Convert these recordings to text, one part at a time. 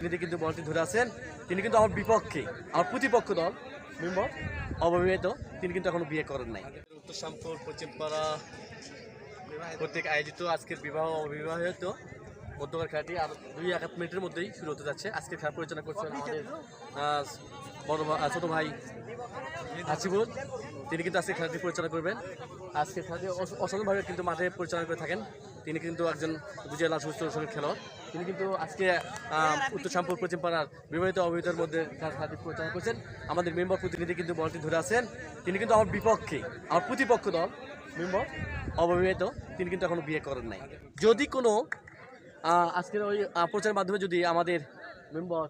তিনি কিন্তু বলটি ধরে আছেন, তিনি কিন্তু আমার বিপক্ষে, আমার প্রতিপক্ষ দল, মেম্বার অবিবাহিত তিনি কিন্তু এখনও বিয়ে করেন নাই। উত্তর শ্যামপুর, পশ্চিমপাড়া কর্তৃক আয়োজিত আজকের বিবাহ অবিবাহিত মধ্যকার খেলাটি আর দুই এক মিনিটের মধ্যেই শুরু হতে যাচ্ছে। আজকে খেলা পরিচালনা করছেন আমাদের বড় ছোট ভাই হাসিবুল তিনি কিন্তু আজকে খেলাটি পরিচালনা করবেন। আজকে খেলাটি অস- অসাধারণভাবে কিন্তু মাঠে পরিচালনা করে থাকেন। তিনি কিন্তু একজন গুজিয়া লাল সুস্থ খেলোয়াড়। তিনি কিন্তু আজকে উত্তর শ্যামপুর, পশ্চিম পাড়ার বিবাহিত অবিবাহিতের মধ্যে খেলা- খেলাটি পরিচালনা করছেন। আমাদের মেম্বার প্রতিনিধি কিন্তু বলটি ধরে আছেন। তিনি কিন্তু আমার বিপক্ষে, আমার প্রতিপক্ষ দল, মেম্বার অবিবাহিত তিনি কিন্তু এখনও বিয়ে করেন নাই। যদি কোনো আজকের ওই প্রচারের মাধ্যমে যদি আমাদের মেম্বার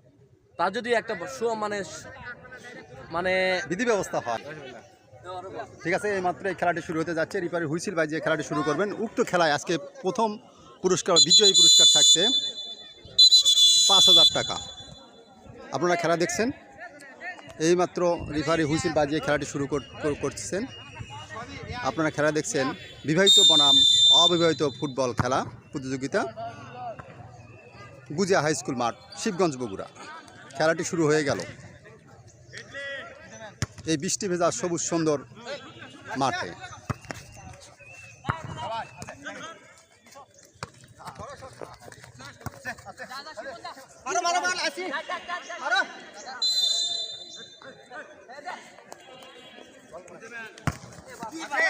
তার যদি একটা মানে মানে বিধি ব্যবস্থা হয়। ঠিক আছে, এই মাত্র এই খেলাটি শুরু হতে যাচ্ছে। রিপারি হুইসিল বাজিয়ে খেলাটি শুরু করবেন, উক্ত খেলায় আজকে প্রথম পুরস্কার, বিজয়ী পুরস্কার থাকছে পাঁচ হাজার টাকা। আপনারা খেলা দেখছেন? এইমাত্র রিফারি হুইসিল বাজিয়ে খেলাটি শুরু কর- কর- করছেন, আপনারা খেলা দেখছেন। বিবাহিত বনাম, অবিবাহিত ফুটবল খেলা প্রতিযোগিতা গুজিয়া হাই স্কুল মাঠ, শিবগঞ্জ বগুড়া। খেলাটি শুরু হয়ে গেল। এই বৃষ্টি ভেজা সবুজ সুন্দর মাঠে। মারে